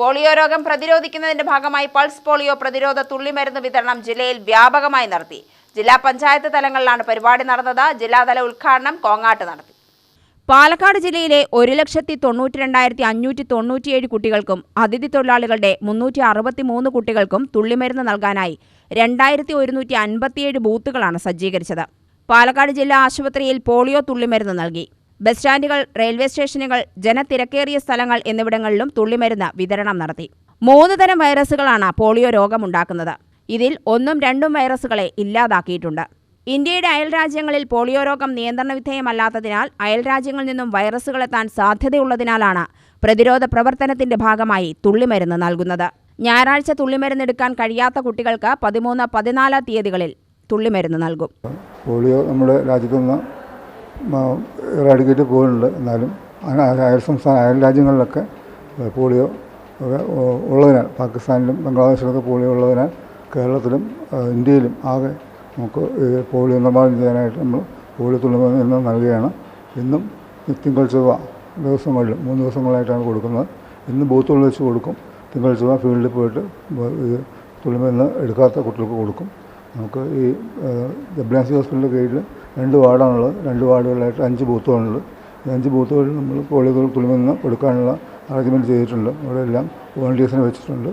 Polio രോഗം പ്രതിരോധിക്കുന്നതിന്റെ ഭാഗമായി pulse polio പ്രതിരോധ തുള്ളിമരുന്ന് വിതരണം ജില്ലയിൽ വ്യാപകമായി നടത്തി. ജില്ലാ പഞ്ചായത്ത് തലങ്ങളിലാണ് പരിപാടി നടന്നത്. ജില്ലാതല ഉദ്ഘാടനം കോങ്ങാട്ട് നടത്തി. പാലക്കാട് ജില്ലയിലെ ഒരു ലക്ഷത്തി തൊണ്ണൂറ്റി രണ്ടായിരത്തി അഞ്ഞൂറ്റി തൊണ്ണൂറ്റിയേഴ് കുട്ടികൾക്കും അതിഥി തൊഴിലാളികളുടെ മുന്നൂറ്റി അറുപത്തി മൂന്ന് കുട്ടികൾക്കും തുള്ളിമരുന്ന് നൽകാനായി രണ്ടായിരത്തി ഒരുന്നൂറ്റി അൻപത്തിയേഴ് ബൂത്തുകളാണ് സജ്ജീകരിച്ചത്. പാലക്കാട് ജില്ലാ ആശുപത്രിയിൽ പോളിയോ തുള്ളിമരുന്ന് നൽകി. ബസ് സ്റ്റാൻഡുകൾ റെയിൽവേ സ്റ്റേഷനുകൾ ജനത്തിരക്കേറിയ സ്ഥലങ്ങൾ എന്നിവിടങ്ങളിലും തുള്ളിമരുന്ന് വിതരണം നടത്തി. മൂന്ന് തരം വൈറസുകളാണ് പോളിയോ രോഗമുണ്ടാക്കുന്നത്. ഇതിൽ ഒന്നും രണ്ടും വൈറസുകളെ ഇല്ലാതാക്കിയിട്ടുണ്ട്. ഇന്ത്യയുടെ അയൽരാജ്യങ്ങളിൽ പോളിയോ രോഗം നിയന്ത്രണ വിധേയമല്ലാത്തതിനാൽ അയൽരാജ്യങ്ങളിൽ നിന്നും വൈറസുകൾ എത്താൻ സാധ്യതയുള്ളതിനാലാണ് പ്രതിരോധ പ്രവർത്തനത്തിന്റെ ഭാഗമായി തുള്ളിമരുന്ന് നൽകുന്നത്. ഞായറാഴ്ച തുള്ളിമരുന്ന് എടുക്കാൻ കഴിയാത്ത കുട്ടികൾക്ക് പതിമൂന്ന് പതിനാലാം തീയതികളിൽ തുള്ളിമരുന്ന് നൽകും. പോളിയോ നമ്മുടെ രാജ്യത്തു നിന്ന് ഇറാഡിക്കേറ്റ് പോകുന്നുണ്ട് എന്നാലും അയൽ സംസ്ഥാന അയൽ രാജ്യങ്ങളിലൊക്കെ പോളിയോ ഉള്ളതിനാൽ പാകിസ്ഥാനിലും ബംഗ്ലാദേശിലൊക്കെ പോളിയോ ഉള്ളതിനാൽ കേരളത്തിലും ഇന്ത്യയിലും ആകെ നമുക്ക് പോളിയോ നിർമ്മാർജനം ചെയ്യാനായിട്ട് നമ്മൾ പോളിയോ തുള്ളിമരുന്ന് ഇന്ന് നൽകുകയാണ്. ഇന്നും തിങ്കൾ ചൊവ്വ ദിവസങ്ങളിൽ മൂന്ന് ദിവസങ്ങളായിട്ടാണ് കൊടുക്കുന്നത്. ഇന്ന് ബൂത്തുകളിൽ വെച്ച് കൊടുക്കും. തിങ്കൾ ചൊവ്വ ഫീൽഡിൽ പോയിട്ട് തുള്ളിമരുന്ന് എടുക്കാത്ത കുട്ടികൾക്ക് കൊടുക്കും. നമുക്ക് ഈ ഡബ്ല്യു ഹോസ്പിറ്റലിന്റെ കീഴിൽ രണ്ട് വാർഡാണുള്ളത്. രണ്ട് വാർഡുകളിലായിട്ട് അഞ്ച് ബൂത്തുകളുണ്ട്. അഞ്ച് ബൂത്തുകളിൽ നമ്മൾ പോളിയോ കുളിമെന്ന് കൊടുക്കാനുള്ള അറേഞ്ച്മെന്റ് ചെയ്തിട്ടുണ്ട്. അവിടെ എല്ലാം വോളണ്ടിയേഴ്സിനെ വെച്ചിട്ടുണ്ട്.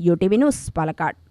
U T V news Palakkad.